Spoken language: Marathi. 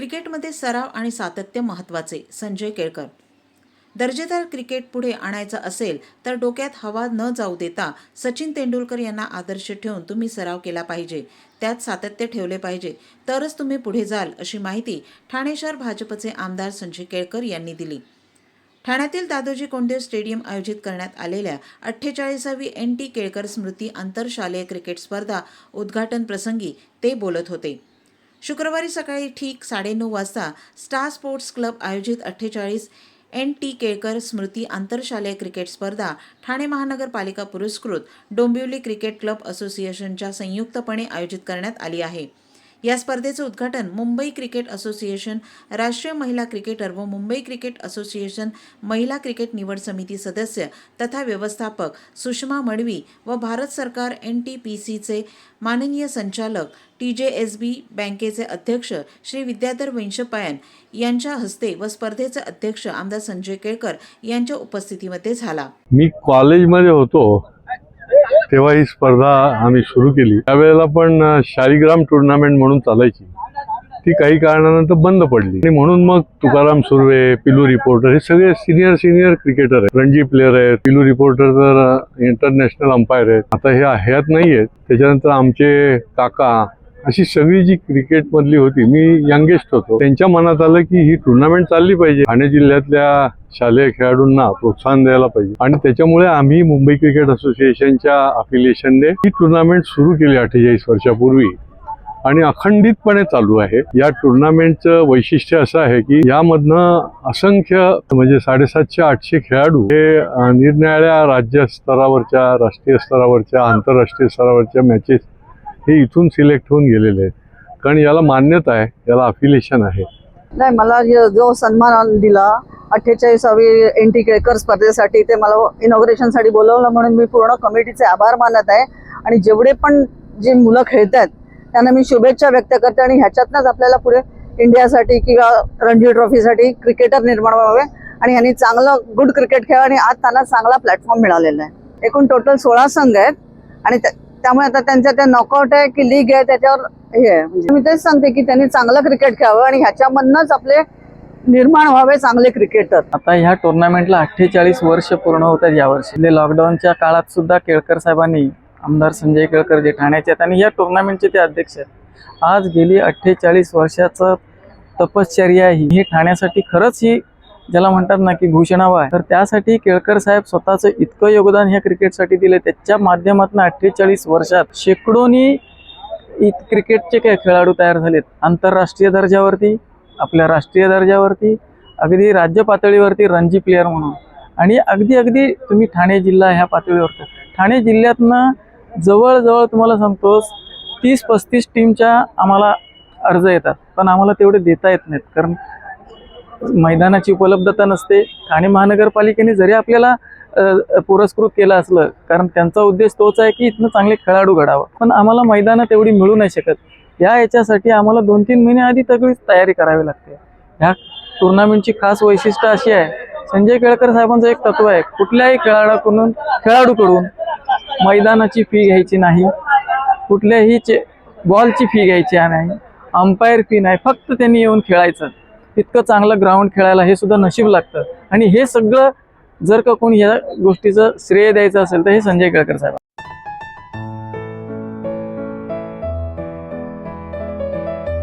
क्रिकेटमध्ये सराव आणि सातत्य महत्त्वाचे संजय केळकर. दर्जेदार क्रिकेट पुढे आणायचं असेल तर डोक्यात हवा न जाऊ देता सचिन तेंडुलकर यांना आदर्श ठेवून तुम्ही सराव केला पाहिजे. त्यात सातत्य ठेवले पाहिजे. तरच तुम्ही पुढे जाल अशी माहिती ठाणे शहर भाजपचे आमदार संजय केळकर यांनी दिली. ठाण्यातील दादोजी कोंडदेव स्टेडियम आयोजित करण्यात आलेल्या अठ्ठेचाळीसावी एन टी केळकर स्मृती आंतरशालेय क्रिकेट स्पर्धा उद्घाटन प्रसंगी ते बोलत होते. शुक्रवारी सकाळी ठीक साडेनऊ वाजता स्टार स्पोर्ट्स क्लब आयोजित अठ्ठेचाळीस एन टी केळकर स्मृती आंतरशालेय क्रिकेट स्पर्धा ठाणे महानगरपालिका पुरस्कृत डोंबिवली क्रिकेट क्लब असोसिएशनच्या संयुक्तपणे आयोजित करण्यात आली आहे. या स्पर्धेचं उद्घाटन मुंबई क्रिकेट असोसिएशन राष्ट्रीय महिला क्रिकेटर व मुंबई क्रिकेट असोसिएशन महिला क्रिकेट निवड समिती सदस्य तथा व्यवस्थापक सुषमा मडवी व भारत सरकार एन टी पी सीचे माननीय संचालक टी जे एस बी बँकेचे अध्यक्ष श्री विद्याधर वैंशपायन यांच्या हस्ते व स्पर्धेचे अध्यक्ष आमदार संजय केळकर यांच्या उपस्थितीमध्ये झाला. मी कॉलेजमध्ये होतो. तेव्हा ही स्पर्धा आम्ही सुरू केली. त्यावेळेला पण शालिग्राम टुर्नामेंट म्हणून चालायची. ती काही कारणानंतर बंद पडली. आणि म्हणून मग तुकाराम सुर्वे पिलू रिपोर्टर हे सगळे सिनियर सिनियर क्रिकेटर आहेत. रणजी प्लेयर आहेत पिलू रिपोर्टर तर इंटरनॅशनल अंपायर आहेत. आता हे ह्यात नाही आहेत त्याच्यानंतर आमचे काका अशी सगळी जी क्रिकेट मधली होती मी यंगेस्ट होतो. त्यांच्या मनात आलं की ही टुर्नामेंट चालली पाहिजे. ठाणे जिल्ह्यातल्या शालेय खेळाडूंना प्रोत्साहन द्यायला पाहिजे. आणि त्याच्यामुळे आम्ही मुंबई क्रिकेट असोसिएशनच्या अफिलिएशनने ही टुर्नामेंट सुरू केली अठ्ठेचाळीस वर्षापूर्वी. आणि अखंडितपणे चालू आहे. या टुर्नामेंटचं वैशिष्ट्य असं आहे की यामधनं असंख्य म्हणजे साडेसातशे आठशे खेळाडू हे निरनिराळ्या राज्य स्तरावरच्या राष्ट्रीय स्तरावरच्या आंतरराष्ट्रीय स्तरावरच्या मॅचेस हे इथून सिलेक्ट होऊन गेलेले आहेत. कारण याला मान्यता आहे याला अफिलिएशन आहे. नाही मला जो सन्मान दिला अठ्ठेचाळीसावी एन टी केळकर स्पर्धेसाठी ते मला इनॉग्रेशनसाठी बोलवलं म्हणून मी पूर्ण कमिटीचे आभार मानत आहे. आणि जेवढे पण जे मुलं खेळत आहेत त्यांना मी शुभेच्छा व्यक्त करते आणि ह्याच्यातनंच आपल्याला पुढे इंडियासाठी किंवा रणजी ट्रॉफीसाठी क्रिकेटर निर्माण व्हावे आणि यांनी चांगलं गुड क्रिकेट खेळ आणि आज त्यांना चांगला प्लॅटफॉर्म मिळालेला आहे. एकूण टोटल सोळा संघ आहेत आणि त्या- त्यामुळे आता त्यांच्या ते नॉकआउट आहे की लीग आहे त्याच्यावर हे आहे. म्हणजे मी तेच सांगते की त्यांनी चांगलं क्रिकेट खेळावं आणि ह्याच्यामधनंच आपले निर्माण व्हावे चांगले क्रिकेटर आता ह्या टुर्नामेंटला अठ्ठेचाळीस वर्ष पूर्ण होत आहेत यावर्षी लॉकडाऊनच्या म्हणजे काळात सुद्धा केळकर साहेबांनी आमदार संजय केळकर जे ठाण्याचे आहेत आणि या टुर्नामेंटचे ते अध्यक्ष आहेत. आज गेली अठ्ठेचाळीस वर्षाचं तपश्चर्या ही. ही ठाण्यासाठी खरंच ही ज्याला म्हणतात ना की घोषणावं आहे तर त्यासाठी केळकर साहेब स्वतःचं इतकं योगदान ह्या क्रिकेटसाठी दिले त्याच्या माध्यमातून अठ्ठेचाळीस वर्षात शेकडोनी क्रिकेटचे काय खेळाडू तयार झालेत. आंतरराष्ट्रीय दर्जावरती आपल्या राष्ट्रीय दर्जावरती अगदी राज्य पातळीवरती रणजी प्लेअर म्हणून. आणि अगदी अगदी तुम्ही ठाणे जिल्हा ह्या पातळीवर. ठाणे जिल्ह्यातनं जवळजवळ तुम्हाला सांगतो तीस पस्तीस टीमच्या आम्हाला अर्ज येतात. पण आम्हाला तेवढे देता येत नाहीत. कारण मैदानाची उपलब्धता नसते ठाणे महानगरपालिकेने जरी आपल्याला पुरस्कृत केलं असलं कारण त्यांचा उद्देश तोच आहे की इथनं चांगले खेळाडू घडावं. पण आम्हाला मैदानं तेवढी मिळू नाही शकत. या याच्यासाठी आम्हाला दोन तीन महिने आधी सगळीच तयारी करावी लागते. ह्या टुर्नामेंटची खास वैशिष्ट्य अशी आहे संजय केळकर साहेबांचं एक तत्व आहे कुठल्याही खेळाडूकडून खेळाडूकडून मैदानाची फी घ्यायची नाही. कुठल्याही चे बॉलची फी घ्यायची नाही. अंपायर फी नाही. फक्त त्यांनी येऊन खेळायचं. इतकं चांगलं ग्राउंड खेळायला हे सुद्धा नशीब लागतं. आणि हे सगळं जर का कोणी या गोष्टीचं श्रेय द्यायचं असेल तर हे संजय केळकर साहेब